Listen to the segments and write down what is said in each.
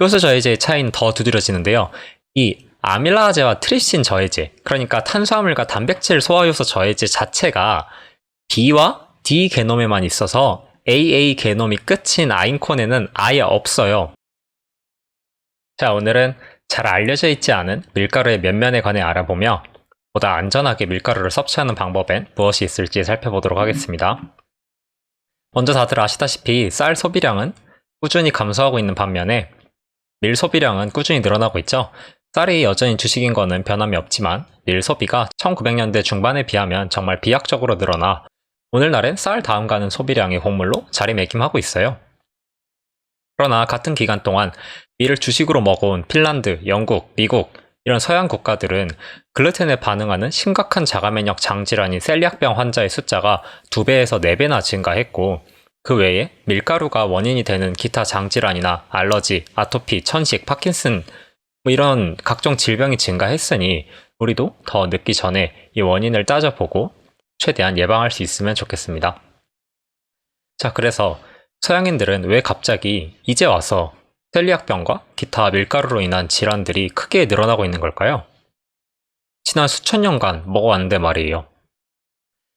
효소 저해제의 차이는 더 두드러지는데요. 이 아밀라제와 트립신 저해제, 그러니까 탄수화물과 단백질 소화효소 저해제 자체가 B와 D 게놈에만 있어서 AA 게놈이 끝인 아인콘에는 아예 없어요. 자, 오늘은 잘 알려져 있지 않은 밀가루의 면면에 관해 알아보며 보다 안전하게 밀가루를 섭취하는 방법엔 무엇이 있을지 살펴보도록 하겠습니다. 먼저 다들 아시다시피 쌀 소비량은 꾸준히 감소하고 있는 반면에 밀 소비량은 꾸준히 늘어나고 있죠. 쌀이 여전히 주식인 거는 변함이 없지만 밀 소비가 1900년대 중반에 비하면 정말 비약적으로 늘어나 오늘날엔 쌀 다음 가는 소비량의 곡물로 자리매김하고 있어요. 그러나 같은 기간 동안 밀을 주식으로 먹어온 핀란드, 영국, 미국 이런 서양 국가들은 글루텐에 반응하는 심각한 자가면역 장질환인 셀리악병 환자의 숫자가 2배에서 4배나 증가했고 그 외에 밀가루가 원인이 되는 기타 장질환이나 알러지, 아토피, 천식, 파킨슨 뭐 이런 각종 질병이 증가했으니 우리도 더 늦기 전에 이 원인을 따져보고 최대한 예방할 수 있으면 좋겠습니다. 자, 그래서 서양인들은 왜 갑자기 이제 와서 셀리악병과 기타 밀가루로 인한 질환들이 크게 늘어나고 있는 걸까요? 지난 수천 년간 먹어왔는데 말이에요.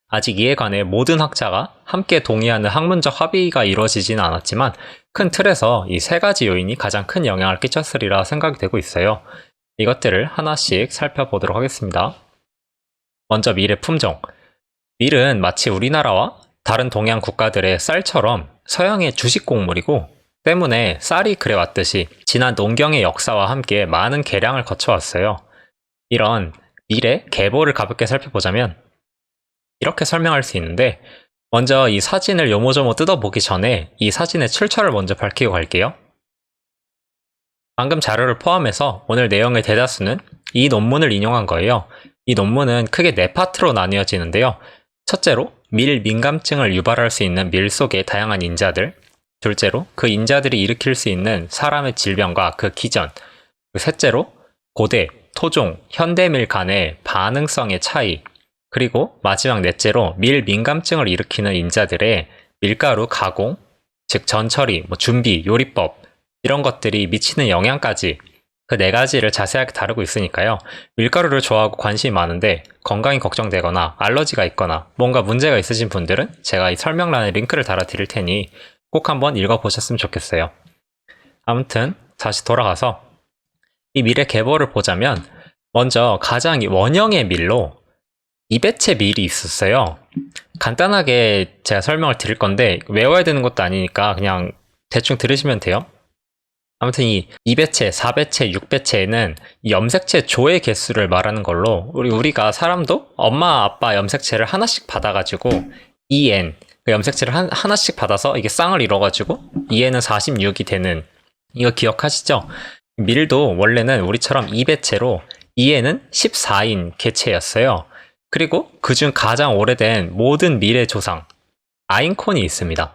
아직 이에 관해 모든 학자가 함께 동의하는 학문적 합의가 이루어지지는 않았지만 큰 틀에서 이 세 가지 요인이 가장 큰 영향을 끼쳤으리라 생각이 되고 있어요. 이것들을 하나씩 살펴보도록 하겠습니다. 먼저 밀의 품종. 밀은 마치 우리나라와 다른 동양 국가들의 쌀처럼 서양의 주식 곡물이고 때문에 쌀이 그래왔듯이 지난 농경의 역사와 함께 많은 개량을 거쳐왔어요. 이런 밀의 계보를 가볍게 살펴보자면 이렇게 설명할 수 있는데 먼저 이 사진을 요모조모 뜯어보기 전에 이 사진의 출처를 먼저 밝히고 갈게요. 방금 자료를 포함해서 오늘 내용의 대다수는 이 논문을 인용한 거예요. 이 논문은 크게 네 파트로 나뉘어지는데요. 첫째로 밀 민감증을 유발할 수 있는 밀 속의 다양한 인자들, 둘째로 그 인자들이 일으킬 수 있는 사람의 질병과 그 기전, 셋째로 고대, 토종, 현대밀 간의 반응성의 차이, 그리고 마지막 넷째로 밀 민감증을 일으키는 인자들의 밀가루 가공, 즉 전처리, 뭐 준비, 요리법 이런 것들이 미치는 영향까지 그 네 가지를 자세하게 다루고 있으니까요. 밀가루를 좋아하고 관심이 많은데 건강이 걱정되거나 알러지가 있거나 뭔가 문제가 있으신 분들은 제가 이 설명란에 링크를 달아 드릴 테니 꼭 한번 읽어 보셨으면 좋겠어요. 아무튼 다시 돌아가서 이 밀의 계보를 보자면 먼저 가장 원형의 밀로 이배체 밀이 있었어요. 간단하게 제가 설명을 드릴 건데 외워야 되는 것도 아니니까 그냥 대충 들으시면 돼요. 아무튼 이 2배체, 4배체, 6배체에는 염색체 조의 개수를 말하는 걸로 우리 우리가 사람도 엄마 아빠 염색체를 하나씩 받아가지고 EN 그 염색체를 한, 하나씩 받아서 이게 쌍을 이뤄가지고 EN은 46이 되는 이거 기억하시죠? 밀도 원래는 우리처럼 2배체로 EN은 14인 개체였어요. 그리고 그중 가장 오래된 모든 밀의 조상 아인콘이 있습니다.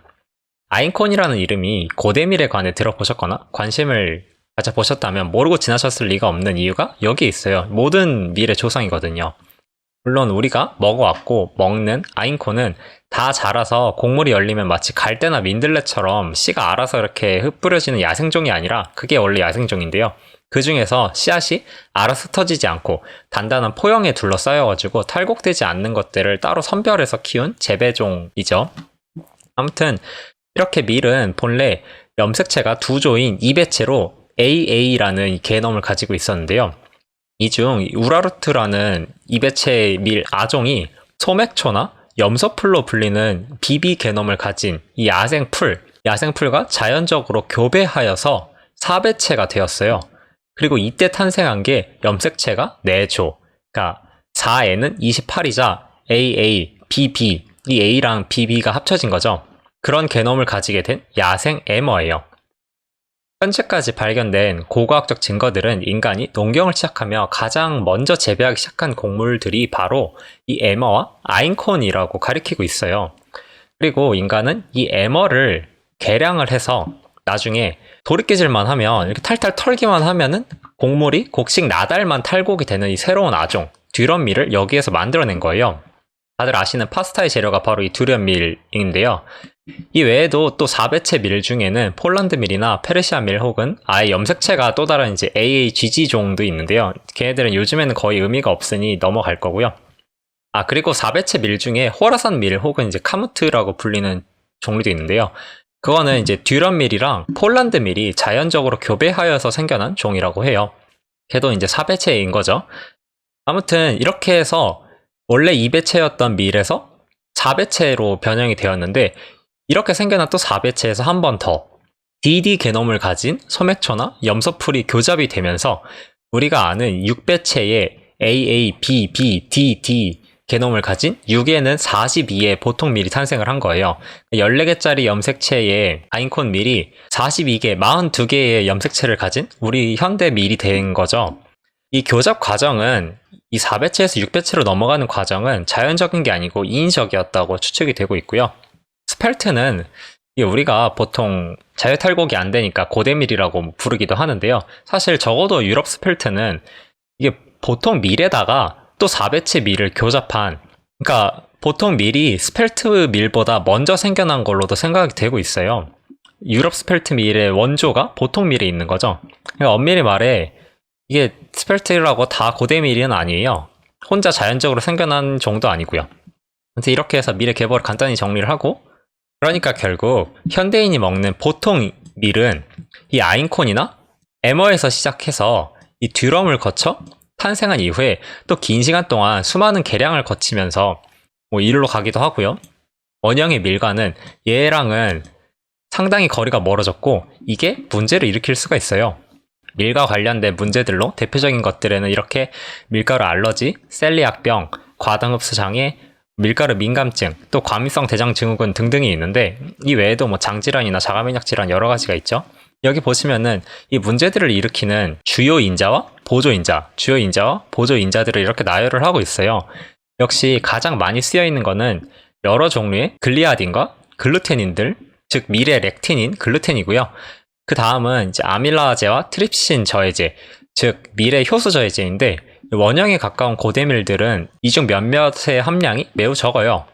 아인콘이라는 이름이 고대밀에 관해 들어보셨거나 관심을 가져보셨다면 모르고 지나셨을 리가 없는 이유가 여기 있어요. 모든 밀의 조상이거든요. 물론 우리가 먹어왔고 먹는 아인콘은 다 자라서 곡물이 열리면 마치 갈대나 민들레처럼 씨가 알아서 이렇게 흩뿌려지는 야생종이 아니라 그게 원래 야생종인데요. 그 중에서 씨앗이 알아서 터지지 않고 단단한 포형에 둘러싸여가지고 탈곡되지 않는 것들을 따로 선별해서 키운 재배종이죠. 아무튼 이렇게 밀은 본래 염색체가 두 조인 이배체로 AA라는 이 개념을 가지고 있었는데요. 이 중 우라루트라는 이배체 밀 아종이 소맥초나 염소풀로 불리는 BB 개념을 가진 이 야생풀, 야생풀과 자연적으로 교배하여서 사배체가 되었어요. 그리고 이때 탄생한 게 염색체가 4조. 그러니까 4N은 28이자 AA, BB, 이 A랑 BB가 합쳐진 거죠. 그런 개념을 가지게 된 야생 에머예요. 현재까지 발견된 고고학적 증거들은 인간이 농경을 시작하며 가장 먼저 재배하기 시작한 곡물들이 바로 이 에머와 아인콘이라고 가리키고 있어요. 그리고 인간은 이 에머를 개량을 해서 나중에 돌이켜질만 하면 이렇게 탈탈 털기만 하면은 곡물이 곡식 나달만 탈곡이 되는 이 새로운 아종 듀럼미를 여기에서 만들어낸 거예요. 다들 아시는 파스타의 재료가 바로 이 두련 밀인데요. 이 외에도 또 4배체 밀 중에는 폴란드 밀이나 페르시아 밀 혹은 아예 염색체가 또 다른 이제 AAGG 종도 있는데요. 걔네들은 요즘에는 거의 의미가 없으니 넘어갈 거고요. 아, 그리고 4배체 밀 중에 호라산 밀 혹은 이제 카무트라고 불리는 종류도 있는데요. 그거는 이제 듀런 밀이랑 폴란드 밀이 자연적으로 교배하여서 생겨난 종이라고 해요. 걔도 이제 4배체인 거죠. 아무튼 이렇게 해서 원래 2배체였던 밀에서 4배체로 변형이 되었는데 이렇게 생겨난 또 4배체에서 한 번 더 DD 게놈을 가진 소매초나 염소풀이 교잡이 되면서 우리가 아는 6배체의 AA, B, B, D, D 게놈을 가진 6에는 42의 보통 밀이 탄생을 한 거예요. 14개짜리 염색체의 아인콘 밀이 42개, 42개의 염색체를 가진 우리 현대 밀이 된 거죠. 이 교잡 과정은 이 4배체에서 6배체로 넘어가는 과정은 자연적인 게 아니고 인위적이었다고 추측이 되고 있고요. 스펠트는 우리가 보통 자유 탈곡이 안 되니까 고대밀이라고 부르기도 하는데요. 사실 적어도 유럽 스펠트는 이게 보통 밀에다가 또 4배체 밀을 교잡한 그러니까 보통 밀이 스펠트 밀보다 먼저 생겨난 걸로도 생각이 되고 있어요. 유럽 스펠트 밀의 원조가 보통 밀에 있는 거죠. 그러니까 엄밀히 말해 이게 스펠트라고 다 고대 밀은 아니에요. 혼자 자연적으로 생겨난 정도 아니고요. 아무튼 이렇게 해서 밀의 계보를 간단히 정리를 하고 그러니까 결국 현대인이 먹는 보통 밀은 이 아인콘이나 에머에서 시작해서 이 듀럼을 거쳐 탄생한 이후에 또 긴 시간 동안 수많은 개량을 거치면서 뭐 이리로 가기도 하고요. 원형의 밀과는 얘랑은 상당히 거리가 멀어졌고 이게 문제를 일으킬 수가 있어요. 밀과 관련된 문제들로 대표적인 것들에는 이렇게 밀가루 알러지, 셀리악병, 과당흡수 장애, 밀가루 민감증, 또 과민성 대장 증후군 등등이 있는데 이 외에도 뭐 장질환이나 자가면역 질환 여러 가지가 있죠. 여기 보시면은 이 문제들을 일으키는 주요 인자와 보조 인자, 주요 인자와 보조 인자들을 이렇게 나열을 하고 있어요. 역시 가장 많이 쓰여 있는 거는 여러 종류의 글리아딘과 글루테닌들, 즉 밀의 렉틴인 글루텐이고요. 그 다음은 이제 아밀라제와 트립신 저해제, 즉 밀의 효소 저해제인데 원형에 가까운 고대밀들은 이 중 몇몇의 함량이 매우 적어요.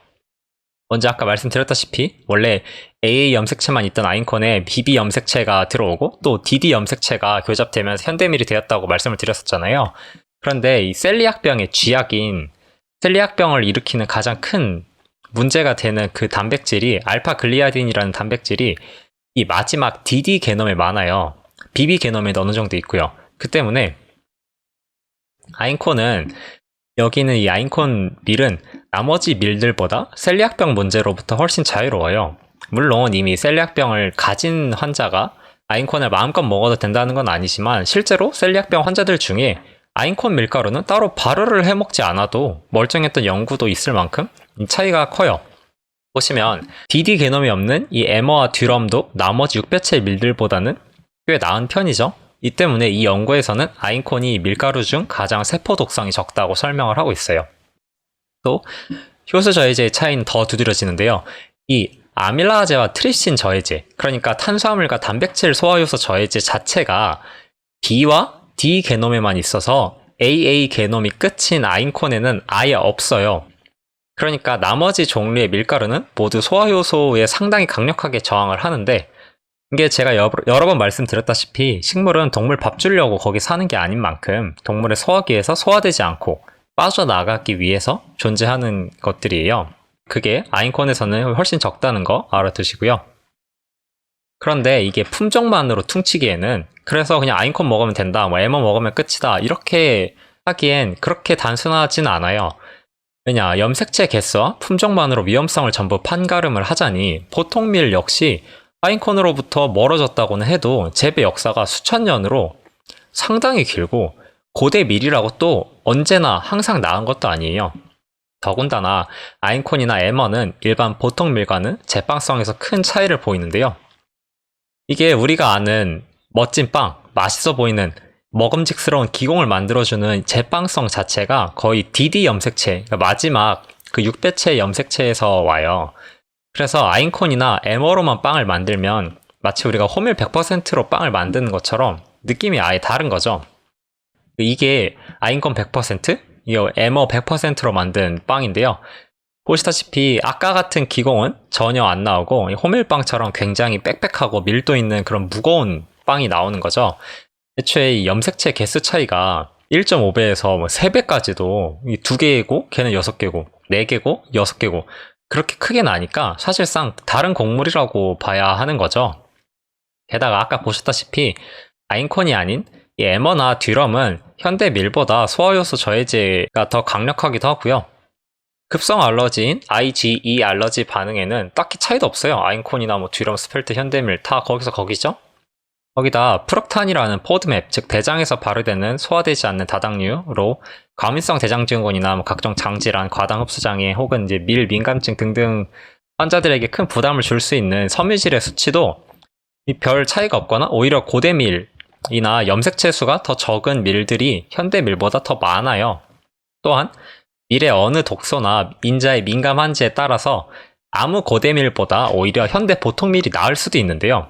먼저 아까 말씀드렸다시피 원래 AA 염색체만 있던 아인콘에 BB 염색체가 들어오고 또 DD 염색체가 교잡되면서 현대밀이 되었다고 말씀을 드렸었잖아요. 그런데 이 셀리악병의 쥐약인 셀리악병을 일으키는 가장 큰 문제가 되는 그 단백질이 알파 글리아딘이라는 단백질이 이 마지막 DD 게놈에 많아요. BB 게놈에도 어느 정도 있고요. 그 때문에 아인콘은 여기는 이 아인콘 밀은 나머지 밀들보다 셀리악병 문제로부터 훨씬 자유로워요. 물론 이미 셀리악병을 가진 환자가 아인콘을 마음껏 먹어도 된다는 건 아니지만 실제로 셀리악병 환자들 중에 아인콘 밀가루는 따로 발효를 해먹지 않아도 멀쩡했던 연구도 있을 만큼 차이가 커요. 보시면 DD 개념이 없는 이 에머와 듀럼도 나머지 6배체 밀들보다는 꽤 나은 편이죠. 이 때문에 이 연구에서는 아인콘이 밀가루 중 가장 세포 독성이 적다고 설명을 하고 있어요. 또 효소 저해제의 차이는 더 두드러지는데요. 이 아밀라제와 트립신 저해제, 그러니까 탄수화물과 단백질 소화효소 저해제 자체가 B와 D 게놈에만 있어서 AA 게놈이 끝인 아인콘에는 아예 없어요. 그러니까 나머지 종류의 밀가루는 모두 소화효소에 상당히 강력하게 저항을 하는데 이게 제가 여러, 번 말씀드렸다시피 식물은 동물 밥 주려고 거기 사는 게 아닌 만큼 동물의 소화기에서 소화되지 않고 빠져나가기 위해서 존재하는 것들이에요. 그게 아인콘에서는 훨씬 적다는 거 알아두시고요. 그런데 이게 품종만으로 퉁치기에는 그래서 그냥 아인콘 먹으면 된다, 뭐 에머 먹으면 끝이다 이렇게 하기엔 그렇게 단순하진 않아요. 왜냐 염색체 개수와 품종만으로 위험성을 전부 판가름을 하자니 보통 밀 역시 아인콘으로부터 멀어졌다고는 해도 재배 역사가 수천 년으로 상당히 길고 고대 밀이라고 또 언제나 항상 나은 것도 아니에요. 더군다나 아인콘이나 에머는 일반 보통 밀과는 제빵성에서 큰 차이를 보이는데요. 이게 우리가 아는 멋진 빵, 맛있어 보이는 먹음직스러운 기공을 만들어주는 제빵성 자체가 거의 DD 염색체, 그러니까 마지막 그 6배체 염색체에서 와요. 그래서 아인콘이나 에머로만 빵을 만들면 마치 우리가 호밀 100%로 빵을 만드는 것처럼 느낌이 아예 다른 거죠. 이게 아인콘 100%, 이거 에머 100%로 만든 빵인데요. 보시다시피 아까 같은 기공은 전혀 안 나오고 이 호밀빵처럼 굉장히 빽빽하고 밀도 있는 그런 무거운 빵이 나오는 거죠. 애초에 이 염색체 개수 차이가 1.5배에서 뭐 3배까지도 이 2개고 걔는 6개고 4개고 6개고 그렇게 크게 나니까 사실상 다른 곡물이라고 봐야 하는 거죠. 게다가 아까 보셨다시피 아인콘이 아닌 이 에머나 듀럼은 현대 밀보다 소화효소 저해제가 더 강력하기도 하고요. 급성 알러지인 IgE 알러지 반응에는 딱히 차이도 없어요. 아인콘이나 뭐 듀럼, 스펠트, 현대밀 다 거기서 거기죠. 거기다 프럭탄이라는 포드맵, 즉 대장에서 발효되는 소화되지 않는 다당류로 과민성 대장증후군이나 뭐 각종 장질환, 과당 흡수장애 혹은 이제 밀 민감증 등등 환자들에게 큰 부담을 줄 수 있는 섬유질의 수치도 이별 차이가 없거나 오히려 고대밀 이나 염색체 수가 더 적은 밀들이 현대 밀보다 더 많아요. 또한 밀의 어느 독소나 인자의 민감한지에 따라서 아무 고대 밀보다 오히려 현대 보통 밀이 나을 수도 있는데요.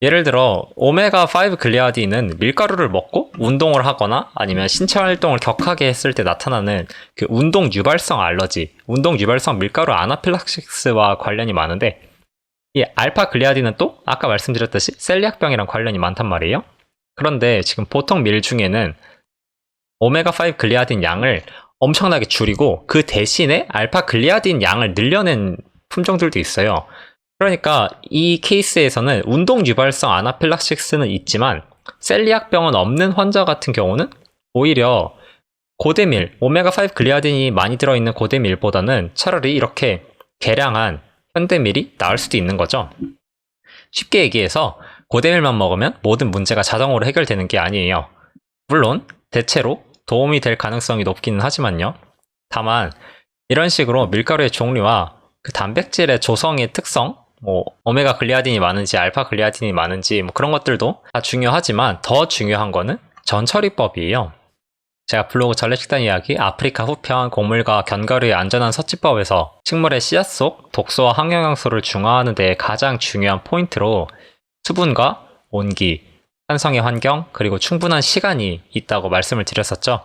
예를 들어 오메가5 글리아딘은 밀가루를 먹고 운동을 하거나 아니면 신체 활동을 격하게 했을 때 나타나는 그 운동 유발성 알러지, 운동 유발성 밀가루 아나필락시스와 관련이 많은데 이 알파 글리아딘은 또 아까 말씀드렸듯이 셀리악병이랑 관련이 많단 말이에요. 그런데 지금 보통 밀 중에는 오메가5 글리아딘 양을 엄청나게 줄이고 그 대신에 알파 글리아딘 양을 늘려낸 품종들도 있어요. 그러니까 이 케이스에서는 운동 유발성 아나필락시스는 있지만 셀리악병은 없는 환자 같은 경우는 오히려 고대밀, 오메가5 글리아딘이 많이 들어있는 고대밀보다는 차라리 이렇게 개량한 현대밀이 나을 수도 있는 거죠. 쉽게 얘기해서 고대밀만 먹으면 모든 문제가 자동으로 해결되는 게 아니에요. 물론 대체로 도움이 될 가능성이 높기는 하지만요. 다만 이런 식으로 밀가루의 종류와 그 단백질의 조성의 특성, 뭐 오메가 글리아딘이 많은지 알파 글리아딘이 많은지 뭐 그런 것들도 다 중요하지만 더 중요한 거는 전처리법이에요. 제가 블로그 전래식단 이야기 아프리카 후편 곡물과 견과류의 안전한 섭취법에서 식물의 씨앗 속 독소와 항영양소를 중화하는 데 가장 중요한 포인트로 수분과 온기, 산성의 환경, 그리고 충분한 시간이 있다고 말씀을 드렸었죠.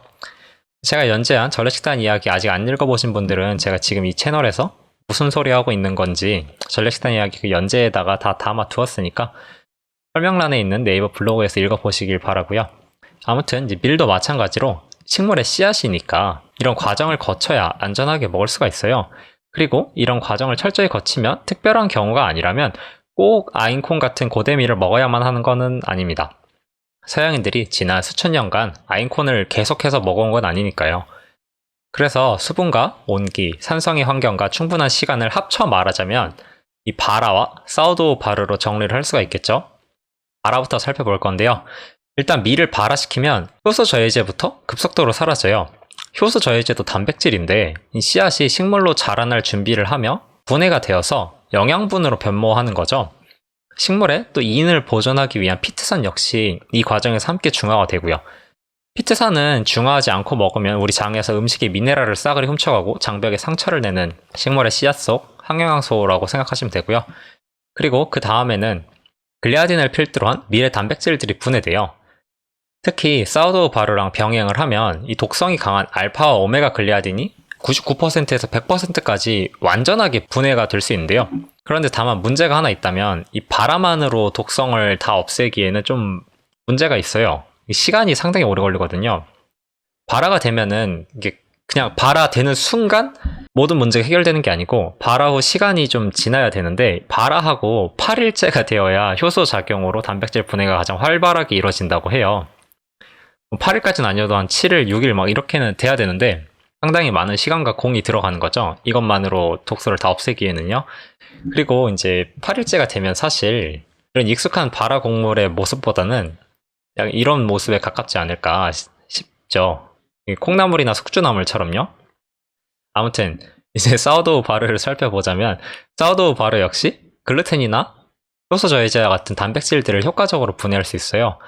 제가 연재한 전래식단 이야기 아직 안 읽어보신 분들은 제가 지금 이 채널에서 무슨 소리 하고 있는 건지 전래식단 이야기 그 연재에다가 다 담아 두었으니까 설명란에 있는 네이버 블로그에서 읽어보시길 바라고요. 아무튼 이제 밀도 마찬가지로 식물의 씨앗이니까 이런 과정을 거쳐야 안전하게 먹을 수가 있어요. 그리고 이런 과정을 철저히 거치면 특별한 경우가 아니라면 꼭 아인콘 같은 고대밀을 먹어야만 하는 것은 아닙니다. 서양인들이 지난 수천 년간 아인콘을 계속해서 먹어온 건 아니니까요. 그래서 수분과 온기, 산성의 환경과 충분한 시간을 합쳐 말하자면 이 바라와 사우도우 바르로 정리를 할 수가 있겠죠. 바라부터 살펴볼 건데요. 일단 밀을 발화시키면 효소 저해제부터 급속도로 사라져요. 효소 저해제도 단백질인데 이 씨앗이 식물로 자라날 준비를 하며 분해가 되어서 영양분으로 변모하는 거죠. 식물에 또 이인을 보존하기 위한 피트산 역시 이 과정에서 함께 중화가 되고요. 피트산은 중화하지 않고 먹으면 우리 장에서 음식의 미네랄을 싸그리 훔쳐가고 장벽에 상처를 내는 식물의 씨앗 속 항영양소라고 생각하시면 되고요. 그리고 그 다음에는 글리아딘을 필두로 한 밀의 단백질들이 분해돼요. 특히 사우도우 바르랑 병행을 하면 이 독성이 강한 알파와 오메가 글리아딘이 99%에서 100%까지 완전하게 분해가 될 수 있는데요. 그런데 다만 문제가 하나 있다면 이 바라만으로 독성을 다 없애기에는 좀 문제가 있어요. 시간이 상당히 오래 걸리거든요. 발화가 되면은 이게 그냥 발화되는 순간 모든 문제가 해결되는 게 아니고 발화 후 시간이 좀 지나야 되는데 발화하고 8일째가 되어야 효소 작용으로 단백질 분해가 가장 활발하게 이루어진다고 해요. 8일까지는 아니어도 한 7일, 6일 막 이렇게는 돼야 되는데 상당히 많은 시간과 공이 들어가는 거죠. 이것만으로 독소를 다 없애기에는요. 그리고 이제 8일째가 되면 사실 이런 익숙한 발화 곡물의 모습보다는 이런 모습에 가깝지 않을까 싶죠. 이 콩나물이나 숙주나물처럼요. 아무튼 이제 사우도우 바르를 살펴보자면 사우도우 바르 역시 글루텐이나 효소 저해제와 같은 단백질들을 효과적으로 분해할 수 있어요.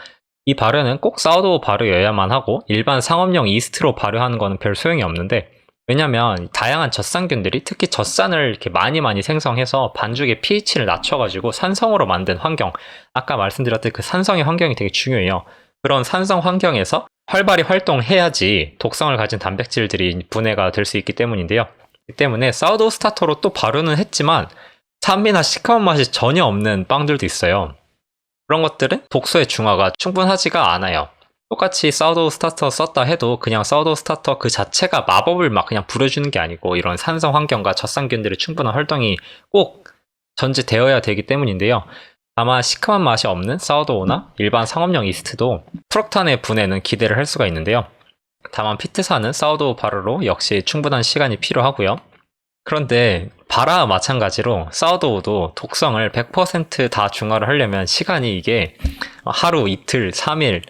이 발효는 꼭 사우도우 발효여야만 하고 일반 상업용 이스트로 발효하는 거는 별 소용이 없는데 왜냐면 다양한 젖산균들이 특히 젖산을 이렇게 많이 많이 생성해서 반죽의 pH를 낮춰가지고 산성으로 만든 환경 아까 말씀드렸듯 그 산성의 환경이 되게 중요해요. 그런 산성 환경에서 활발히 활동해야지 독성을 가진 단백질들이 분해가 될 수 있기 때문인데요. 때문에 사우도우 스타터로 또 발효는 했지만 산미나 시커먼 맛이 전혀 없는 빵들도 있어요. 그런 것들은 독소의 중화가 충분하지가 않아요. 똑같이 사우도우 스타터 썼다 해도 그냥 사우도우 스타터 그 자체가 마법을 막 그냥 부려주는 게 아니고 이런 산성 환경과 젖산균들의 충분한 활동이 꼭 전제되어야 되기 때문인데요. 다만 시큼한 맛이 없는 사우도우나 일반 상업용 이스트도 프록탄의 분해는 기대를 할 수가 있는데요. 다만 피트사는 사우도우 발효로 역시 충분한 시간이 필요하고요. 그런데 바라와 마찬가지로 사우도우도 독성을 100%다 중화를 하려면 시간이 이게 하루, 이틀, 3일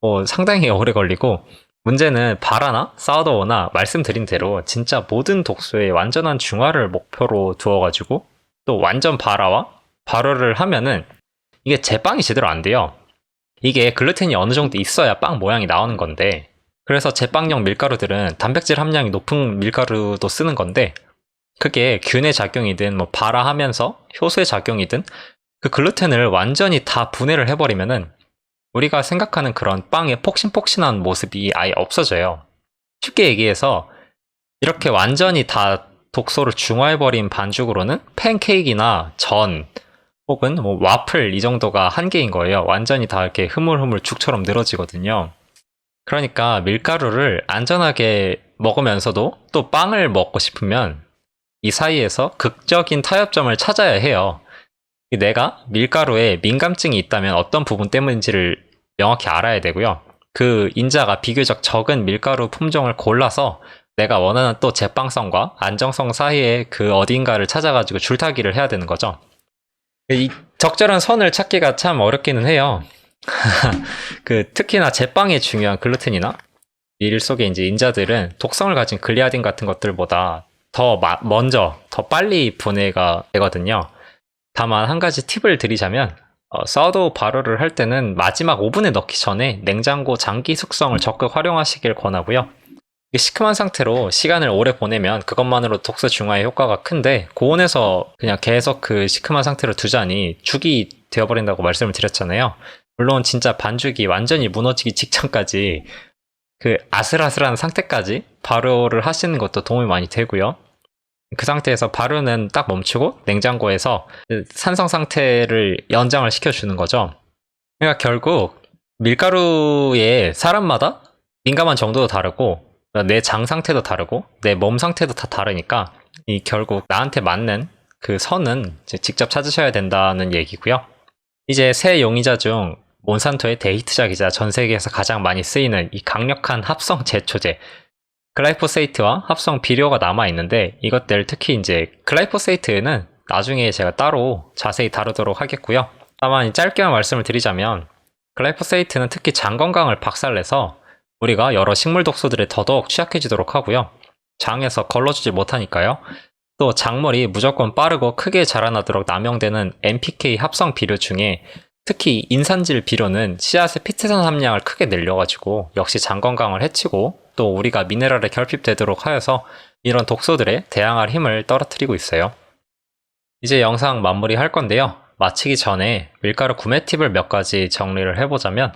뭐 상당히 오래 걸리고 문제는 바라나 사우도우나 말씀드린 대로 진짜 모든 독소의 완전한 중화를 목표로 두어가지고 또 완전 바라와 발효를 하면은 이게 제빵이 제대로 안 돼요. 이게 글루텐이 어느 정도 있어야 빵 모양이 나오는 건데 그래서 제빵용 밀가루들은 단백질 함량이 높은 밀가루도 쓰는 건데 그게 균의 작용이든 뭐 발화하면서 효소의 작용이든 그 글루텐을 완전히 다 분해를 해버리면은 우리가 생각하는 그런 빵의 폭신폭신한 모습이 아예 없어져요. 쉽게 얘기해서 이렇게 완전히 다 독소를 중화해버린 반죽으로는 팬케이크나 전 혹은 뭐 와플 이 정도가 한계인 거예요. 완전히 다 이렇게 흐물흐물 죽처럼 늘어지거든요. 그러니까 밀가루를 안전하게 먹으면서도 또 빵을 먹고 싶으면 이 사이에서 극적인 타협점을 찾아야 해요. 내가 밀가루에 민감증이 있다면 어떤 부분 때문인지를 명확히 알아야 되고요. 그 인자가 비교적 적은 밀가루 품종을 골라서 내가 원하는 또 제빵성과 안정성 사이에 그 어딘가를 찾아가지고 줄타기를 해야 되는 거죠. 이 적절한 선을 찾기가 참 어렵기는 해요. 그 특히나 제빵에 중요한 글루텐이나 밀 속에 이제 인자들은 독성을 가진 글리아딘 같은 것들보다 더 마, 먼저 더 빨리 분해가 되거든요. 다만 한 가지 팁을 드리자면 어, 사우도우 발효를 할 때는 마지막 오븐에 넣기 전에 냉장고 장기 숙성을 적극 활용하시길 권하고요. 시큼한 상태로 시간을 오래 보내면 그것만으로 독소 중화에 효과가 큰데 고온에서 그냥 계속 그 시큼한 상태로 두자니 죽이 되어버린다고 말씀을 드렸잖아요. 물론 진짜 반죽이 완전히 무너지기 직전까지 그 아슬아슬한 상태까지 발효를 하시는 것도 도움이 많이 되고요. 그 상태에서 발효는 딱 멈추고 냉장고에서 그 산성 상태를 연장을 시켜주는 거죠. 그러니까 결국 밀가루에 사람마다 민감한 정도도 다르고 내 장 상태도 다르고 내 몸 상태도 다 다르니까 이 결국 나한테 맞는 그 선은 직접 찾으셔야 된다는 얘기고요. 이제 새 용의자 중 몬산토의 데이트작이자 전 세계에서 가장 많이 쓰이는 이 강력한 합성 제초제 글라이포세이트와 합성 비료가 남아 있는데 이것들 특히 이제 글라이포세이트는 나중에 제가 따로 자세히 다루도록 하겠고요. 다만 짧게만 말씀을 드리자면 글라이포세이트는 특히 장 건강을 박살내서 우리가 여러 식물 독소들에 더더욱 취약해지도록 하고요. 장에서 걸러주지 못하니까요. 또 작물이 무조건 빠르고 크게 자라나도록 남용되는 NPK 합성 비료 중에 특히 인산질 비료는 씨앗의 피트산 함량을 크게 늘려가지고 역시 장 건강을 해치고 또 우리가 미네랄에 결핍되도록 하여서 이런 독소들에 대항할 힘을 떨어뜨리고 있어요. 이제 영상 마무리 할 건데요. 마치기 전에 밀가루 구매 팁을 몇 가지 정리를 해보자면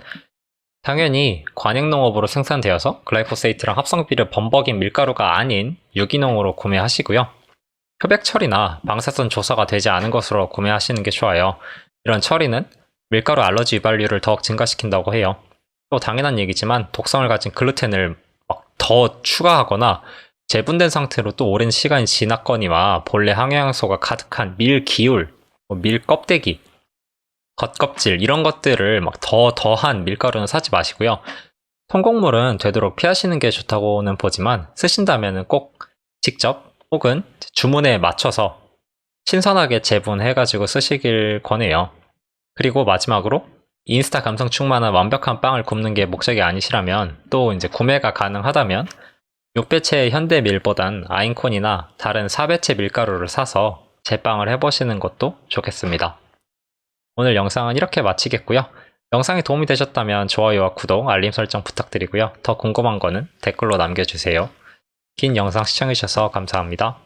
당연히 관행농업으로 생산되어서 글라이포세이트랑 합성비를 범벅인 밀가루가 아닌 유기농으로 구매하시고요. 흡액 처리나 방사선 조사가 되지 않은 것으로 구매하시는 게 좋아요. 이런 처리는 밀가루 알러지 유발률을 더욱 증가시킨다고 해요. 또 당연한 얘기지만 독성을 가진 글루텐을 더 추가하거나 재분된 상태로 또 오랜 시간이 지났거니와 본래 항영양소가 가득한 밀 기울, 뭐밀 껍데기, 겉껍질 이런 것들을 막 더 더한 밀가루는 사지 마시고요. 성공물은 되도록 피하시는 게 좋다고는 보지만 쓰신다면 꼭 직접 혹은 주문에 맞춰서 신선하게 재분해가지고 쓰시길 권해요. 그리고 마지막으로 인스타 감성 충만한 완벽한 빵을 굽는 게 목적이 아니시라면 또 이제 구매가 가능하다면 6배체 현대 밀보단 아인콘이나 다른 4배체 밀가루를 사서 제빵을 해보시는 것도 좋겠습니다. 오늘 영상은 이렇게 마치겠고요. 영상이 도움이 되셨다면 좋아요와 구독, 알림 설정 부탁드리고요. 더 궁금한 거는 댓글로 남겨주세요. 긴 영상 시청해주셔서 감사합니다.